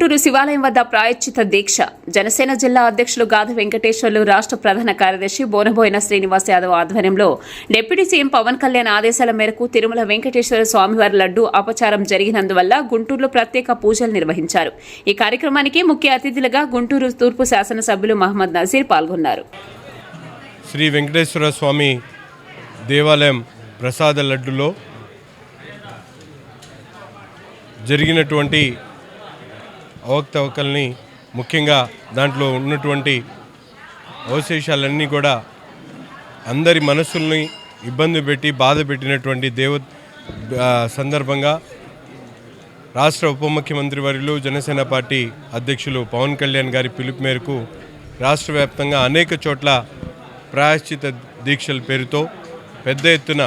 గుంటూరు శివాలయం వద్ద ప్రాయశ్చిత దీక్ష. జనసేన జిల్లా అధ్యక్షులు గాధ వెంకటేశ్వర్లు రాష్ట్ర ప్రధాన కార్యదర్శి బోనబోయిన శ్రీనివాస్ యాదవ్ ఆధ్వర్యంలో డిప్యూటీ సీఎం పవన్ కళ్యాణ్ ఆదేశాల మేరకు తిరుమల వెంకటేశ్వర స్వామివారి లడ్డు అపచారం జరిగినందువల్ల గుంటూరులో ప్రత్యేక పూజలు నిర్వహించారు. ఈ కార్యక్రమానికి ముఖ్య అతిథులుగా గుంటూరు తూర్పు శాసనసభ్యులు మహమ్మద్ నజీర్ పాల్గొన్నారు. శ్రీ వెంకటేశ్వర స్వామి దేవాలయం ప్రసాద లడ్డులో జరిగినటువంటి అవకతవకల్ని ముఖ్యంగా దాంట్లో ఉన్నటువంటి అవశేషాలన్నీ కూడా అందరి మనసుల్ని ఇబ్బంది పెట్టి బాధ పెట్టినటువంటి దేవ సందర్భంగా రాష్ట్ర ఉప ముఖ్యమంత్రి వర్యులు జనసేన పార్టీ అధ్యక్షులు పవన్ కళ్యాణ్ గారి పిలుపు మేరకు రాష్ట్ర వ్యాప్తంగా అనేక చోట్ల ప్రాయశ్చిత దీక్షల పేరుతో పెద్ద ఎత్తున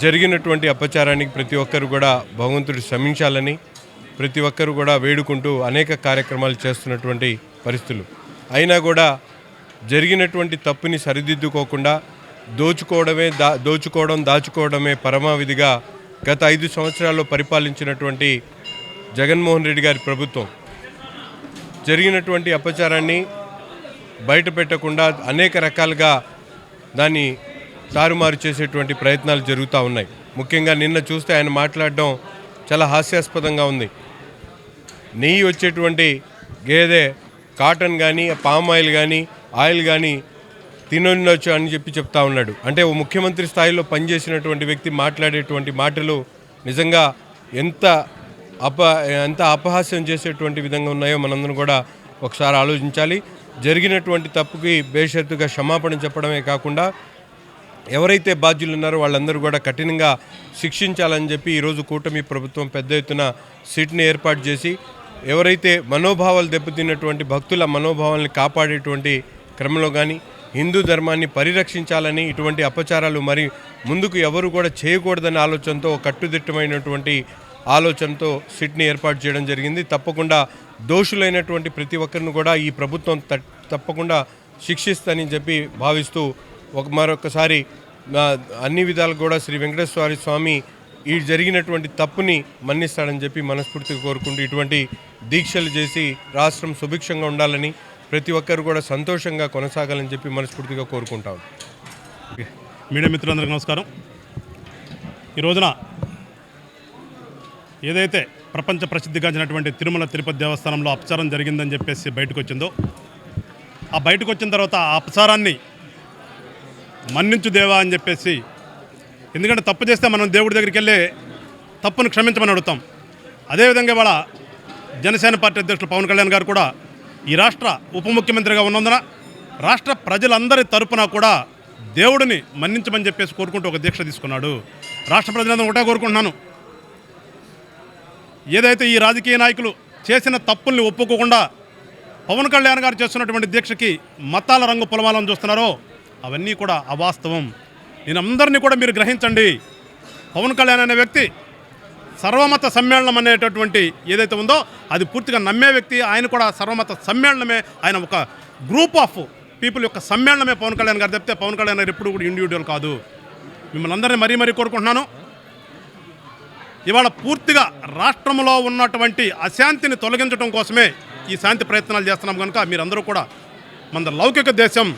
జరిగినటువంటి అపచారానికి ప్రతి ఒక్కరు కూడా భగవంతుడు శ్రమించాలని ప్రతి ఒక్కరు కూడా వేడుకుంటూ అనేక కార్యక్రమాలు చేస్తున్నటువంటి పరిస్థితులు. అయినా కూడా జరిగినటువంటి తప్పుని సరిదిద్దుకోకుండా దోచుకోవడమే దా దోచుకోవడం దాచుకోవడమే పరమావిధిగా గత ఐదు సంవత్సరాల్లో పరిపాలించినటువంటి జగన్మోహన్ రెడ్డి గారి ప్రభుత్వం జరిగినటువంటి అపచారాన్ని బయట పెట్టకుండా అనేక రకాలుగా దాన్ని తారుమారు చేసేటువంటి ప్రయత్నాలు జరుగుతూ ఉన్నాయి. ముఖ్యంగా నిన్న చూస్తే ఆయన మాట్లాడడం చాలా హాస్యాస్పదంగా ఉంది. నెయ్యి వచ్చేటువంటి గేదె కాటన్ కానీ పామ్ ఆయిల్ కానీ ఆయిల్ కానీ తినొచ్చు అని చెప్పి చెప్తా ఉన్నాడు. అంటే ఓ ముఖ్యమంత్రి స్థాయిలో పనిచేసినటువంటి వ్యక్తి మాట్లాడేటువంటి మాటలు నిజంగా ఎంత అప ఎంత అపహాస్యం చేసేటువంటి విధంగా ఉన్నాయో మనందరం కూడా ఒకసారి ఆలోచించాలి. జరిగినటువంటి తప్పుకి బేషరతుగా క్షమాపణ చెప్పడమే కాకుండా ఎవరైతే బాధ్యులు ఉన్నారో వాళ్ళందరూ కూడా కఠినంగా శిక్షించాలని చెప్పి ఈరోజు కూటమి ప్రభుత్వం పెద్ద ఎత్తున సిట్ని ఏర్పాటు చేసి ఎవరైతే మనోభావాలు దెబ్బతిన్నటువంటి భక్తుల మనోభావాల్ని కాపాడేటువంటి క్రమంలో కానీ హిందూ ధర్మాన్ని పరిరక్షించాలని ఇటువంటి అపచారాలు మరి ముందుకు ఎవరు కూడా చేయకూడదనే ఆలోచనతో కట్టుదిట్టమైనటువంటి ఆలోచనతో సిట్ని ఏర్పాటు చేయడం జరిగింది. తప్పకుండా దోషులైనటువంటి ప్రతి ఒక్కరిని కూడా ఈ ప్రభుత్వం త- తప్పకుండా శిక్షిస్తని చెప్పి భావిస్తూ ఒక మరొకసారి అన్ని విధాలు కూడా శ్రీ వెంకటేశ్వర స్వామి ఈ జరిగినటువంటి తప్పుని మన్నిస్తాడని చెప్పి మనస్ఫూర్తిగా కోరుకుంటూ ఇటువంటి దీక్షలు చేసి రాష్ట్రం సుభిక్షంగా ఉండాలని ప్రతి ఒక్కరు కూడా సంతోషంగా కొనసాగాలని చెప్పి మనస్ఫూర్తిగా కోరుకుంటాం. మీడియా మిత్రులందరికీ నమస్కారం. ఈ రోజున ఏదైతే ప్రపంచ ప్రసిద్ధిగాంచినటువంటి తిరుమల తిరుపతి దేవస్థానంలో అపచారం జరిగిందని చెప్పేసి బయటకు వచ్చిందో ఆ బయటకు వచ్చిన తర్వాత ఆ అపచారాన్ని మన్నించు దేవా అని చెప్పేసి ఎందుకంటే తప్పు చేస్తే మనం దేవుడి దగ్గరికి వెళ్ళి తప్పును క్షమించమని అడుగుతాం. అదేవిధంగా ఇవాళ జనసేన పార్టీ అధ్యక్షులు పవన్ కళ్యాణ్ గారు కూడా ఈ రాష్ట్ర ఉప ముఖ్యమంత్రిగా ఉన్నందున రాష్ట్ర ప్రజలందరి తరపున కూడా దేవుడిని మన్నించమని చెప్పేసి కోరుకుంటూ ఒక దీక్ష తీసుకున్నాడు. రాష్ట్ర ప్రజలందరూ ఒకటే కోరుకుంటున్నాను. ఏదైతే ఈ రాజకీయ నాయకులు చేసిన తప్పుల్ని ఒప్పుకోకుండా పవన్ కళ్యాణ్ గారు చేస్తున్నటువంటి దీక్షకి మతాల రంగు పొలమాలను చూస్తున్నారో అవన్నీ కూడా అవాస్తవం. నేను అందరినీ కూడా మీరు గ్రహించండి. పవన్ కళ్యాణ్ అనే వ్యక్తి సర్వమత సమ్మేళనం అనేటటువంటి ఏదైతే ఉందో అది పూర్తిగా నమ్మే వ్యక్తి ఆయన కూడా సర్వమత సమ్మేళనమే. ఆయన ఒక గ్రూప్ ఆఫ్ పీపుల్ యొక్క సమ్మేళనమే పవన్ కళ్యాణ్ గారు చెప్తే పవన్ కళ్యాణ్ గారు ఎప్పుడు కూడా ఇండివిజువల్ కాదు. మిమ్మల్ని అందరినీ మరీ మరీ కోరుకుంటున్నాను. ఇవాళ పూర్తిగా రాష్ట్రంలో ఉన్నటువంటి అశాంతిని తొలగించడం కోసమే ఈ శాంతి ప్రయత్నాలు చేస్తున్నాం కనుక మీరందరూ కూడా మన లౌకిక దేశం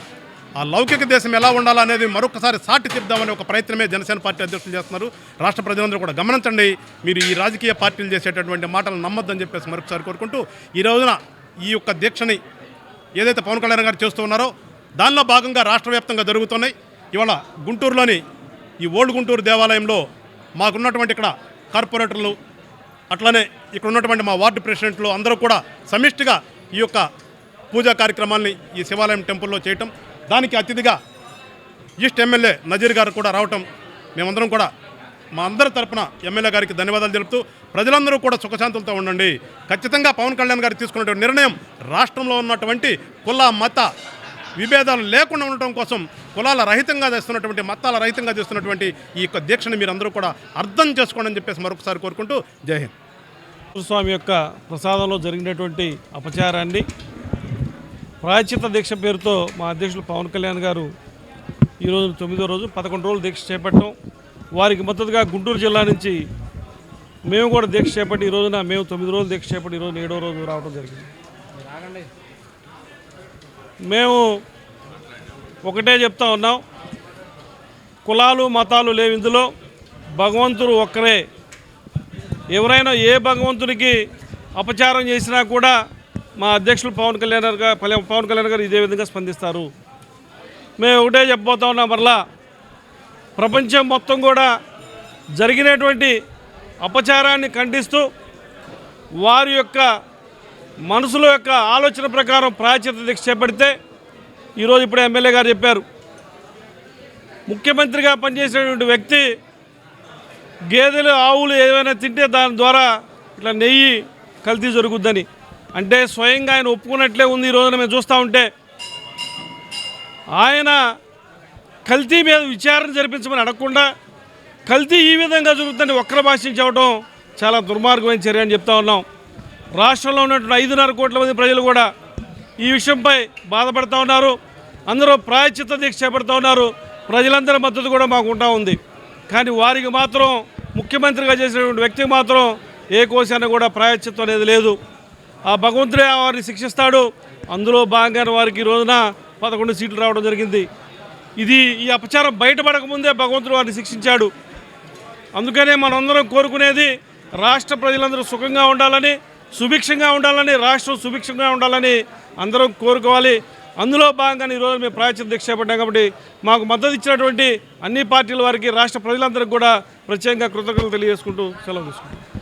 ఆ లౌకిక దేశం ఎలా ఉండాలనేది మరొకసారి సాటి చెప్దామనే ఒక ప్రయత్నమే జనసేన పార్టీ అధ్యక్షులు చేస్తున్నారు. రాష్ట్ర ప్రజలందరూ కూడా గమనించండి మీరు ఈ రాజకీయ పార్టీలు చేసేటటువంటి మాటలు నమ్మొద్దని చెప్పేసి మరొకసారి కోరుకుంటూ ఈ రోజున ఈ యొక్క దీక్షని ఏదైతే పవన్ కళ్యాణ్ గారు చేస్తూ ఉన్నారో దానిలో భాగంగా రాష్ట్ర వ్యాప్తంగా జరుగుతున్నాయి. ఇవాళ గుంటూరులోని ఈ ఓల్డ్ గుంటూరు దేవాలయంలో మాకున్నటువంటి ఇక్కడ కార్పొరేటర్లు అట్లనే ఇక్కడ ఉన్నటువంటి మా వార్డు ప్రెసిడెంట్లు అందరూ కూడా సమిష్టిగా ఈ యొక్క పూజా కార్యక్రమాల్ని ఈ శివాలయం టెంపుల్లో చేయటం దానికి అతిథిగా ఈస్ట్ ఎమ్మెల్యే నజీర్ గారు కూడా రావటం మేమందరం కూడా మా అందరి తరపున ఎమ్మెల్యే గారికి ధన్యవాదాలు తెలుపుతూ ప్రజలందరూ కూడా సుఖశాంతులతో ఉండండి. ఖచ్చితంగా పవన్ కళ్యాణ్ గారు తీసుకున్నటువంటి నిర్ణయం రాష్ట్రంలో ఉన్నటువంటి కుల మత విభేదాలు లేకుండా ఉండటం కోసం కులాల రహితంగా చేస్తున్నటువంటి మతాల రహితంగా చేస్తున్నటువంటి ఈ యొక్క దీక్షను మీరు అందరూ కూడా అర్థం చేసుకోండి అని చెప్పేసి మరొకసారి కోరుకుంటూ జై హింద్ స్వామి యొక్క ప్రసాదంలో జరిగినటువంటి అపచారాన్ని ప్రాయచిత దీక్ష పేరుతో మా అధ్యక్షులు పవన్ కళ్యాణ్ గారు ఈరోజు తొమ్మిదో రోజు పదకొండు రోజులు దీక్ష చేపట్టడం వారికి మద్దతుగా గుంటూరు జిల్లా నుంచి మేము కూడా దీక్ష చేపట్టి ఈ రోజున మేము తొమ్మిది రోజులు దీక్ష చేపట్టి ఈరోజు ఏడో రోజు రావడం జరిగింది. మేము ఒకటే చెప్తా ఉన్నాం. కులాలు మతాలు లేవు ఇందులో. భగవంతుడు ఒక్కరే. ఎవరైనా ఏ భగవంతునికి అపచారం చేసినా కూడా మా అధ్యక్షులు పవన్ కళ్యాణ్ గారు పవన్ కళ్యాణ్ గారు ఇదే విధంగా స్పందిస్తారు. మేము ఒకటే చెప్పబోతా ఉన్నాం మరలా ప్రపంచం మొత్తం కూడా జరిగినటువంటి అపచారాన్ని ఖండిస్తూ వారి యొక్క మనసుల యొక్క ఆలోచన ప్రకారం ప్రాయచిత దీక్ష చేపడితే ఈరోజు ఇప్పుడు ఎమ్మెల్యే గారు చెప్పారు. ముఖ్యమంత్రిగా పనిచేసినటువంటి వ్యక్తి గేదెలు ఆవులు ఏమైనా తింటే దాని ద్వారా ఇట్లా నెయ్యి కల్తీ జరుగుద్దని. అంటే స్వయంగా ఆయన ఒప్పుకున్నట్లే ఉంది ఈ రోజున మేము చూస్తూ ఉంటే. ఆయన కల్తీ మీద విచారణ జరిపించమని అడగకుండా కల్తీ ఈ విధంగా జరుగుతుందని ఒక్కర భాషించవడం చాలా దుర్మార్గమైన చర్య అని చెప్తా ఉన్నాం. రాష్ట్రంలో ఉన్నటువంటి ఐదున్నర కోట్ల మంది ప్రజలు కూడా ఈ విషయంపై బాధపడుతూ ఉన్నారు. అందరూ ప్రాయచిత్త దీక్ష చేపడుతూ ఉన్నారు. ప్రజలందరి మద్దతు కూడా మాకు ఉంటా ఉంది. కానీ వారికి మాత్రం ముఖ్యమంత్రిగా చేసినటువంటి వ్యక్తికి మాత్రం ఏ కోశాన్ని కూడా ప్రాయచిత్వం అనేది లేదు. ఆ భగవంతుడే వారిని శిక్షిస్తాడు. అందులో భాగంగానే వారికి ఈ రోజున పదకొండు సీట్లు రావడం జరిగింది. ఇది ఈ అపచారం బయటపడకముందే భగవంతుడు వారిని శిక్షించాడు. అందుకనే మనందరం కోరుకునేది రాష్ట్ర ప్రజలందరూ సుఖంగా ఉండాలని సుభిక్షంగా ఉండాలని రాష్ట్రం సుభిక్షంగా ఉండాలని అందరం కోరుకోవాలి. అందులో భాగంగా ఈరోజు మేము ప్రాయచిత దీక్ష చేపట్టాం కాబట్టి మాకు మద్దతు ఇచ్చినటువంటి అన్ని పార్టీల వారికి రాష్ట్ర ప్రజలందరికీ కూడా ప్రత్యేకంగా కృతజ్ఞతలు తెలియజేసుకుంటూ సెలవు తీసుకుంటాం